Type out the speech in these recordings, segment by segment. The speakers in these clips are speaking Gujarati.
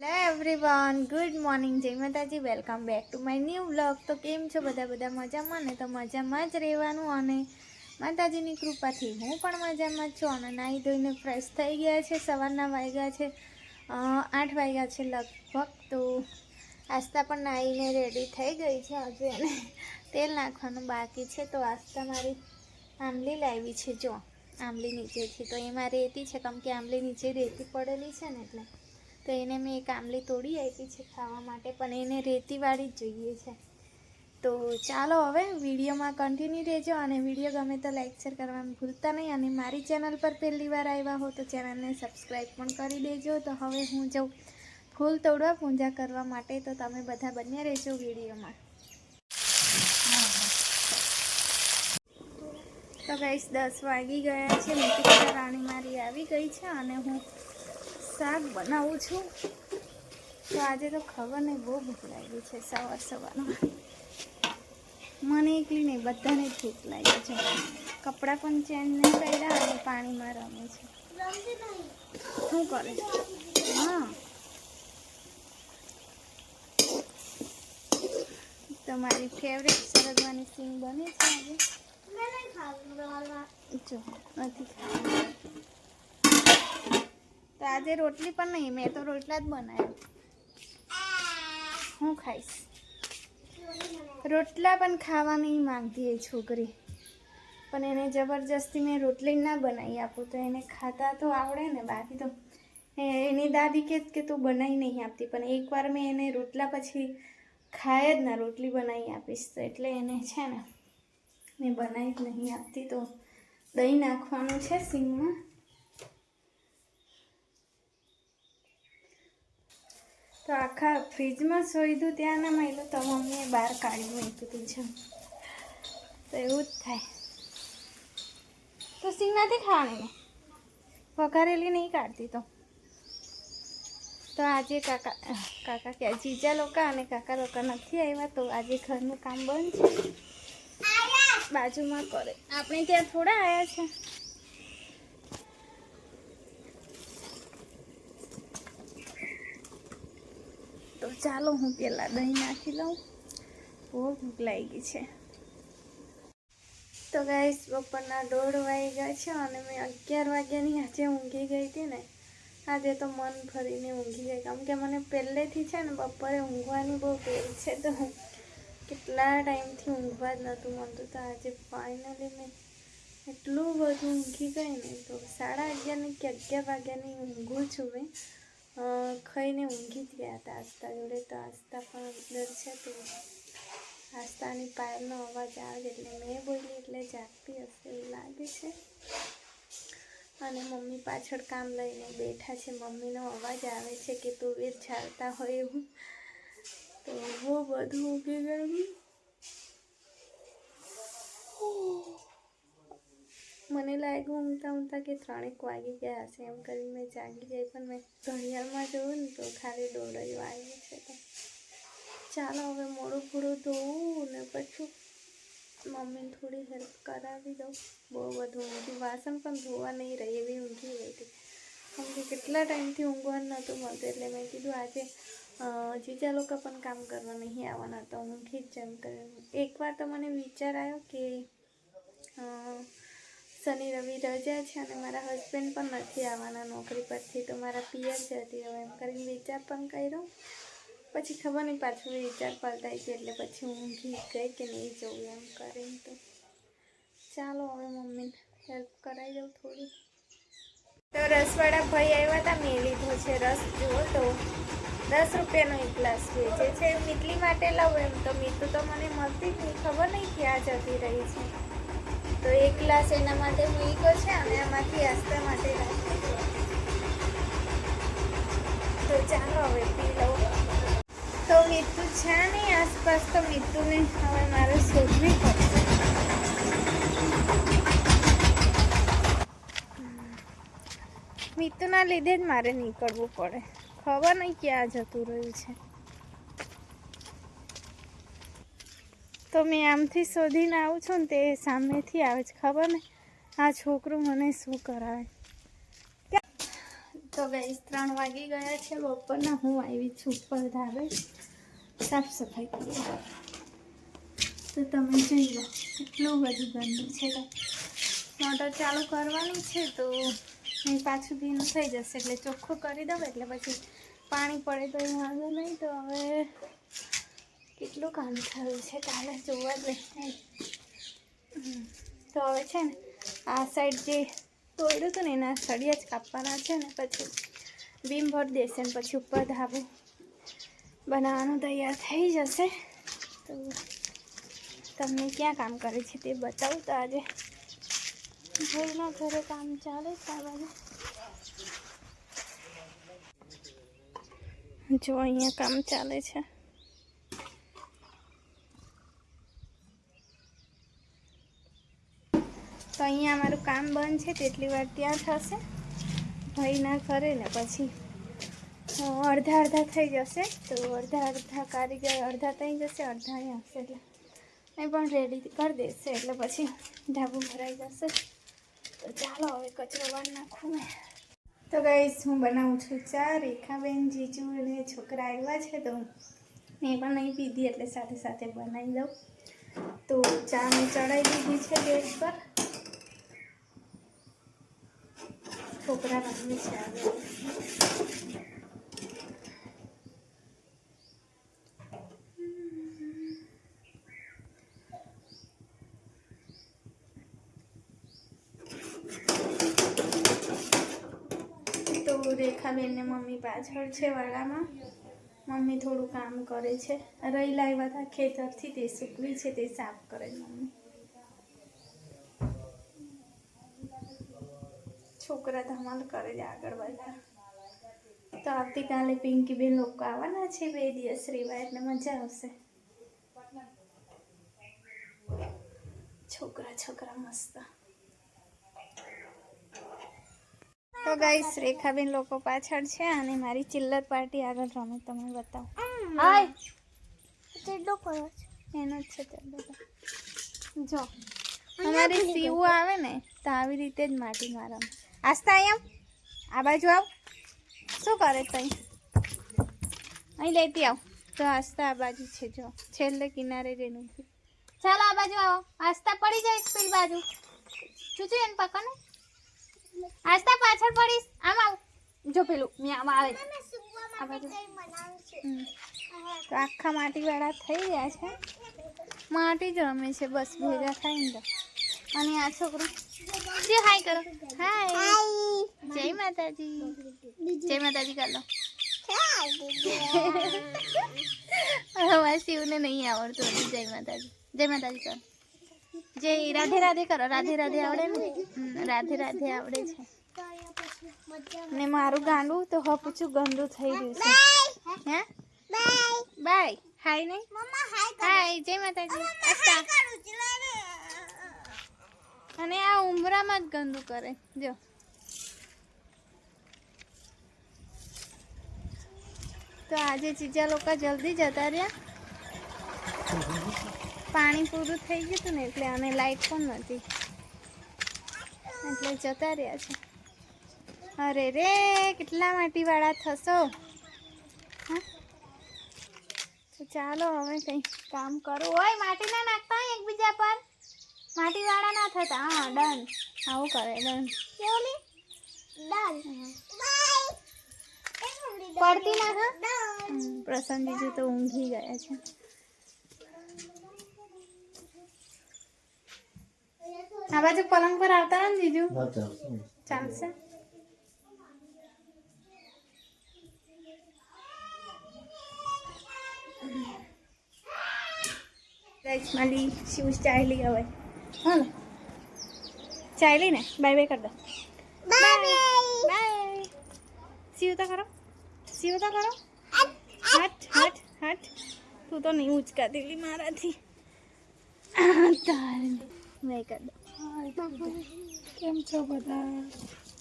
હેલો એવરીવન, ગુડ મોર્નિંગ, જય માતાજી, welcome back to my new blog તો કેમ છો બધા? બધા મજામાં ને? તો મજામાં જ રહેવાનું અને માતાજીની કૃપાથી હું પણ મજામાં જ છું અને નાહી ધોઈને ફ્રેશ થઈ ગયા છે. સવારના વાગ્યા છે આઠ વાગ્યા છે લગભગ. તો આસ્તા પણ નાહીને રેડી થઈ ગઈ છે હજુ એને તેલ નાખવાનું બાકી છે. તો આસ્તા મારી આંબલી લાવી છે. જો, આંબલી નીચેથી. તો એમાં રેતી છે. કેમ કે આંબલી નીચે રેતી પડેલી છે ને એટલે તો એને મેં એક આંબલી તોડી આપી છે ખાવા માટે, પણ એને રેતીવાળી જ જોઈએ છે. તો ચાલો હવે વિડીયોમાં કન્ટિન્યુ રહેજો અને વીડિયો ગમે તો લાઇક શેર કરવાનું ભૂલતા નહીં. અને મારી ચેનલ પર પહેલી વાર આવ્યા હો તો ચેનલને સબસ્ક્રાઈબ પણ કરી દેજો. તો હવે હું જાઉં ફૂલ તોડવા પૂજા કરવા માટે. તો તમે બધા બન્યા રહેજો વિડીયોમાં. તો ગઈશ દસ વાગી ગયા છે. નીતિકા રાણી મારી આવી ગઈ છે અને હું શાક બનાવું છું. તો આજે તો ખબર નહીં બહુ ભૂખ લાગી છે સવાર સવારમાં. મને એકલી નહીં, બધાને ઠીક લાગી છે. કપડાં પણ ચેન્જ નહીં કર્યા અને પાણીમાં રમે છે. શું કરે હા. તમારી ફેવરેટ સરગવાની સિંગ બની છે આજે? જો, નથી ખાવાનું. તો આજે રોટલી પણ નહીં, મેં તો રોટલા જ બનાવ્યા. હું ખાઈશ. રોટલા પણ ખાવા નહીં માંગતી એ છોકરી. પણ એને જબરજસ્તી મેં રોટલી ના બનાવી આપું, તો એને ખાતા તો આવડે ને બાકી તો. એની દાદી કે કે તું બનાવી નહીં આપતી, પણ એકવાર મેં એને રોટલા પછી ખાય જ ના, રોટલી બનાવી આપીશ તો એટલે એને છે ને, મેં બનાવી જ નહીં આપતી તો દહીં નાખવાનું છે સિંગમાં તો આખા ફ્રીજમાં સોઈધું ત્યાં ના મળ્યું તો મમ્મીએ બહાર કાઢી મૂક્યું હતું તો એવું જ થાય. તો સિંગ નથી ખાવાની? વઘારેલી નહીં કાઢતી તો. તો આજે કાકા કાકા કે, જીજા લોકો અને કાકા લોકો નથી આવ્યા, તો આજે ઘરનું કામ બંધ છે. બાજુમાં કરે. આપણે ત્યાં થોડા આવ્યા છે. ચાલો હું પહેલાં દહીં નાખી લઉં. બહુ ભૂખ લાગી છે. તો ગાઈસ બપોરના દોઢ વાગી ગયા છે અને મેં અગિયાર વાગ્યાની આજે ઊંઘી ગઈ હતી ને. આજે તો મન ફરીને ઊંઘી ગઈ. કેમ કે મને પહેલેથી છે ને બપોરે ઊંઘવાની બહુ પેલ છે તો કેટલા ટાઈમથી ઊંઘવા જ નહોતું મળતું. તો આજે ફાઇનલી મેં એટલું બધું ઊંઘી ગઈ ને તો સાડા અગિયારની કે અગિયાર વાગ્યાની ઊંઘું છું મેં. ખાઈને ઊંઘી જ ગયા હતા. આસ્તા જોડે તો આસ્તા પણ અંદર છે તો આસ્તાની પાયલનો અવાજ આવે એટલે મેં બોલી એટલે જાગતી હશે એવું લાગે છે. અને મમ્મી પાછળ કામ લઈને બેઠા છે. મમ્મીનો અવાજ આવે છે કે તુવેર ચાલતા હોય એવું. તો બહુ બધું ઊભી ગયું મને લાગ્યું ઊંઘતા ઊંઘતા કે ત્રણેક વાગી ગયા હશે. એમ કરીને મેં જાગી ગઈ પણ મેં ઘડિયાળમાં જોયું ને તો ખાલી દોઢ જ વાગ્યું છે તો. ચાલો, હવે મોડું પૂરું ધોવું ને પછી મમ્મીને થોડી હેલ્પ કરાવી દઉં. બહુ બધું ઊંઘી વાસણ પણ ધોવા નહીં રહી એવી ઊંઘી ગઈ હતી. કે કેટલા ટાઈમથી ઊંઘવાનું નહોતું મળતું એટલે મેં કીધું આજે જીજા લોકો પણ કામ કરવા નહીં આવવાના હતા ઊંઘી જ જેમ કરીને એકવાર તો મને વિચાર આવ્યો કે શનિ, રવિ, રજા છે અને મારા હસબન્ડ પણ નથી આવવાના નોકરી પરથી. તો મારા પિયર હતી હવે એમ કરીને વિચાર પણ કર્યો. પછી ખબર નહીં, પાછું વિચાર પલટાઈ ગયો એટલે પછી હું ઊંઘી ગઈ કે નહીં જવું એમ કરીને તો. ચાલો હવે મમ્મીને હેલ્પ કરાવી દઉં થોડી. તો રસવાળા ભાઈ આવ્યા હતા મેં લીધો છે રસ. જુઓ તો, દસ રૂપિયાનો એક ગ્લાસ વેચે છે મીટલી માટે લઉં એમ તો. મીઠું તો મને મળતી જ નહીં. ખબર નહીં ક્યાં જતી રહી છે. તો એક ગ્લાસ એના માટે મૂક્યો છે અને આમાંથી આસ્તા માટે તો ચાલો હવે પી લઉં. તો મીતુ છે નહીં, આસપાસ તો મીઠુંને હવે મારે શોધવી પડશે. મીઠુંના લીધે જ મારે નીકળવું પડે. ખબર નહીં ક્યાં જતું રહ્યું છે. તો મેં આમથી શોધીને આવું છું ને તે સામેથી આવે છે. ખબર ને? આ છોકરું મને શું કરાવે? તો ગઈ ત્રણ વાગી ગયા છે. બપોરના હું આવી છું ઉપર ધાબે. સાફ સફાઈ કરી તો તમે જોઈ લો એટલું બધું ગંદુ છે મોટર ચાલુ કરવાનું છે તો એ પાછું ભીનું થઈ જશે. એટલે ચોખ્ખું કરી દઉં, એટલે પછી પાણી પડે તો એ વાંધો નહીં. તો હવે કેટલું કામ થયું છે કાલે જોવા જ નહીં. તો હવે છે ને, આ સાઈડ જે તોડ્યું હતું ને, એના સળિયા જ કાપવાના છે ને, પછી બીમ ભર દેશે ને, પછી ઉપર ધાબુ બનાવવાનું તૈયાર થઈ જશે. તો તમને ક્યાં કામ કરે છે તે બતાવું તો આજે. ભાઈના ઘરે કામ ચાલે છે જો અહીંયા કામ ચાલે છે. તો અહીંયા અમારું કામ બંધ છે તેટલી વાર ત્યાં થશે ભાઈના કરે ને પછી. અડધા અડધા થઈ જશે, તો અડધા અડધા કારીગર, અડધા થઈ જશે, અડધા અહીં હશે એટલે. અહીં પણ રેડી કરી દેશે, એટલે પછી ઢાબુ ભરાઈ જશે. તો ચાલો હવે કચરો વાર નાખું મેં. તો ગઈશ હું બનાવું છું ચા, રેખાબેન, જીજુ અને છોકરા આવ્યા છે, તો મેં પણ નહીં પીધી, એટલે સાથે સાથે બનાવી દઉં. તો ચા મેં ચડાવી દીધી છે ગેસ પર. છોકરા રમે છે રેખાબેન રેખાબેનને મમ્મી પાછળ છે વાળામાં મમ્મી થોડું કામ કરે છે. રહી લાવ્યા હતા ખેતરથી, તે સૂકવી છે, તે સાફ કરે મમ્મી. છોકરા ધમાલ કરે છે આગળ બધા તો આવતીકાલે પિંકી બેન લોકો આવવાના છે બે દિવસ રેવા એટલે મજા આવશે. છોકરા છોકરા મસ્ત. તો ગાઈસ રેખાબેન લોકો પાછળ છે અને મારી ચિલ્લર પાર્ટી આગળ રમે તમે બતાવો. હાય. કયો છે. એનો જ છે તે. જો. અમારી સીવું આવે ને તો આવી રીતે જ માટી મારમ આસ્તા અહીંયા આ બાજુ આવ. શું કરે તઈ? અહીં લેતી આવ. તો આસ્તા આ બાજુ છે જો. છેલ્લે કિનારે જઈને ચાલો આ બાજુ આવો. આસ્તા પડી જાય પેલી બાજુ. ચૂચી એને પકડને. આસ્તા પાછળ પડીશ. આમ આવ. જો પેલું મેં આમ આવે. આ બાજુ. તો આખા માટીવાળા થઈ ગયા છે. માટી જ રમે છે. બસ ભેગા થાય ને અને આ છોકરો. જે હાય કરો. હાય. જય માતાજી. જય માતાજી કરો અમારા શિવને નહીં આવડતું હતું જય માતાજી. જય માતાજી કરો. જય રાધે રાધે કરો. રાધે રાધે આવડે ને? રાધે રાધે આવડે છે. ને મારું ગાંડું તો હપચું ગંદુ થઈ ગયું છે. હે? બાય. હાય નહીં? હાય જય માતાજી. અને આ ઉમરામાં જ ગંદુ કરે. જો. તો આજે ચીજા લોકો જલ્દી જતા રહ્યા. પાણી પૂરું થઈ ગયું ને એટલે અને લાઈટ પણ નથી. એટલે જતા રહ્યા છે. અરે રે, કેટલા માટીવાળા થશો? હા? તો ચાલો હવે કંઈ કામ કરો. હોય માટી ના નાખતા એકબીજા પર? માટીવાળા ના થતા. હા ડન આવું કરે ડન પડતી ના હા? હમ, પ્રસન્ન તો ઊંઘી ગયા છે. આ બાજુ પલંગ પર આવતા હોય ને જીજુ? ચાલશે. ગાઈસ મારી શૂઝ ચાલી હવે હા ને ચાલી ને બાય બાય કર દો બાય બાય શિવ તો કરો શિવ તો કરો હટ હટ હટ તું તો નહીં ઉચકા દેલી મારાથી તારે બાય કર દો કેમ છો બધા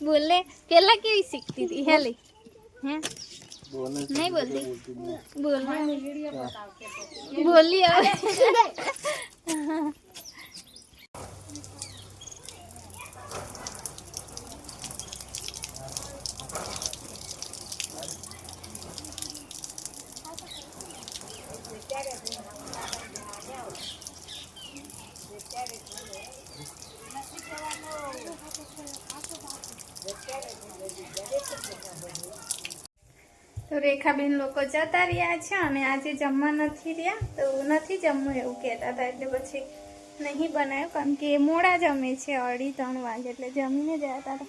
બોલે પેલા કેવી શીખતી હતી હેલી હે નહીં બોલતી બોલ બોલી હવે તો રેખાબેન લોકો જતા રહ્યા છે અને આજે જમવા નથી રહ્યા, તો નથી જમવું એવું કહેતા હતા. એટલે પછી નહીં બનાવ્યું, કારણ કે એ મોડા જમે છે, અઢી ત્રણ વાગે, એટલે જમીને જતા હતા.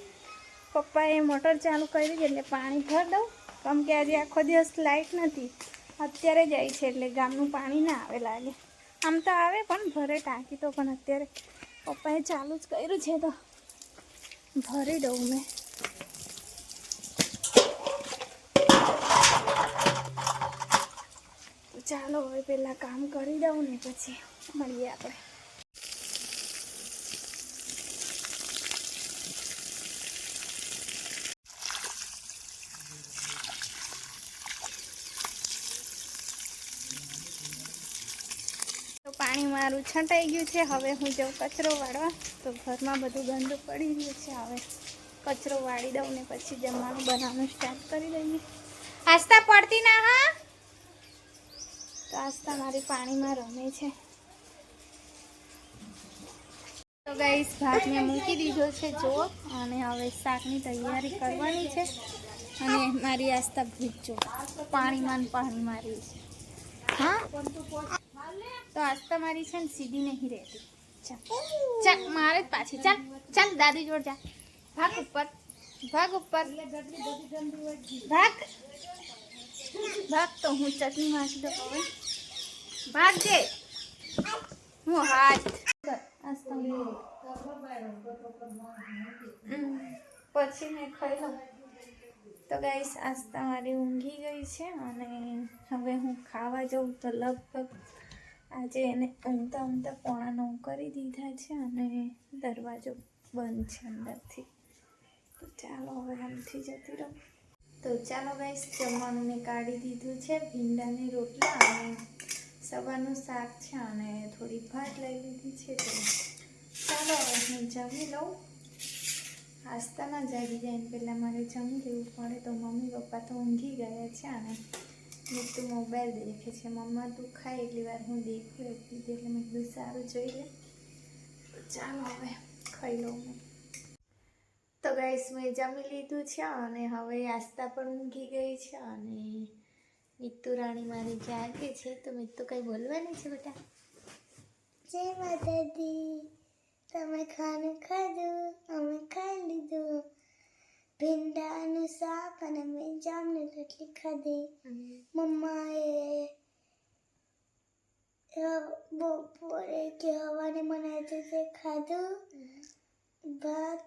પપ્પાએ મોટર ચાલુ કરી એટલે પાણી ભર દઉં, કેમ કે આજે આખો દિવસ લાઇટ નથી. અત્યારે જાય છે, એટલે ગામનું પાણી ના આવે લાગે. આમ તો આવે, પણ ભરે ટાંકી તો પણ અત્યારે પપ્પાએ ચાલુ જ કર્યું છે તો ભરી દઉં મેં. ચાલો હવે પહેલાં કામ કરી દઉં ને પછી મળીએ આપણે. પાણી મારું છંટાઈ ગયું છે. હવે હું જાઉં કચરો વાળવા. તો ઘરમાં બધું ગંદુ પડી ગયું છે. હવે કચરો વાળી દઉં ને પછી જમવાનું બનાવવાનું સ્ટાર્ટ કરી દઈએ. આસ્તા પડતી ના, હા? તો આસ્તા મારી પાણીમાં રમે છે. તો ગાઈસ ભાત મેં મૂકી દીધો છે, જો, અને હવે શાકની તૈયારી કરવાની છે. અને મારી આસ્તા ભૂજો પાણીમાં પાણી મારી છે. હા? તો આસ્તા મારી છે ને સીધી નહીં રહેતી. ચાલ. મારે જ પાછી. ચાલ ચાલ, દાદી જોડ જા. ભાગ ઉપર. ભાગ ઉપર. ભાગ. ભાગ તો હું ચટણી વાંચી દઉં ભાગ જે હું હાથ. પછી મેં ખાઈ તો ગાઈસ આસ્તા મારી ઊંઘી ગઈ છે અને હવે હું ખાવા જાઉં તો લગભગ આજે એને ઊંઘતા ઊંઘતા પોણા નવ કરી દીધા છે અને દરવાજો બંધ છે અંદરથી. તો ચાલો હવે આમથી જતી રહું. તો ચાલો ગાઈસ જમવાનું મેં કાઢી દીધું છે, ભીંડાની રોટલા અને સવારનું શાક છે અને થોડી ભાત લઈ લીધી છે તો ચાલો હવે હું જમી લઉં. આસ્તામાં જાગી જાય પહેલાં મારે જમી લેવું પડે તો મમ્મી પપ્પા તો ઊંઘી ગયા છે અને મીઠું મોબાઈલ દેખે છે. મમ્મા તું ખાય એટલી વાર હું દેખું એટલી એટલે મેં કીધું સારું જોઈ લે. તો ચાલો હવે ખાઈ લઉં મેં તો ગાઈસ મેં જમી લીધું છે અને હવે આસ્તા પણ ઊંઘી ગઈ છે અને મિત્તુ રાણી મારી જાગે છે તો મિત્તુ કંઈ બોલવાની છે બેટા? જય માતાજી તમે ખાનું ખાધું અમે ખાઈ લીધું. ભીંડાનું શાક અને મેં જામની રોટલી ખાધી. મમ્માએ બપોરે કે હવાને બનાવ્યું તે ખાધું. ભાત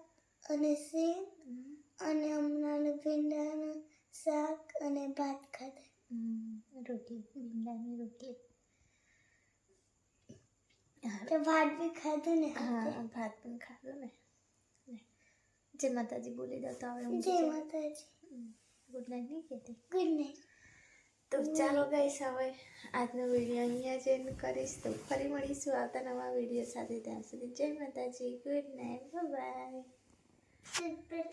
અને સિંગ અને હમણાં ભીંડાનું શાક અને ભાત ખાધા. રોટલી ભીંડાની રોટલી તો ભાત બી ખાધું ને હા ભાત પણ ખાધું ને. જય માતાજી બોલી દો તો હવે હું જય માતાજી ગુડ નાઇટ નહીં કહેતી ગુડ નાઇટ તો ચાલો ગાઈસ હવે આજનો વીડિયો અહીંયા જ એન્ડ કરીશ. તો ફરી મળીશું આવતા નવા વીડિયો સાથે. ત્યાં સુધી જય માતાજી ગુડ નાઇટ બાય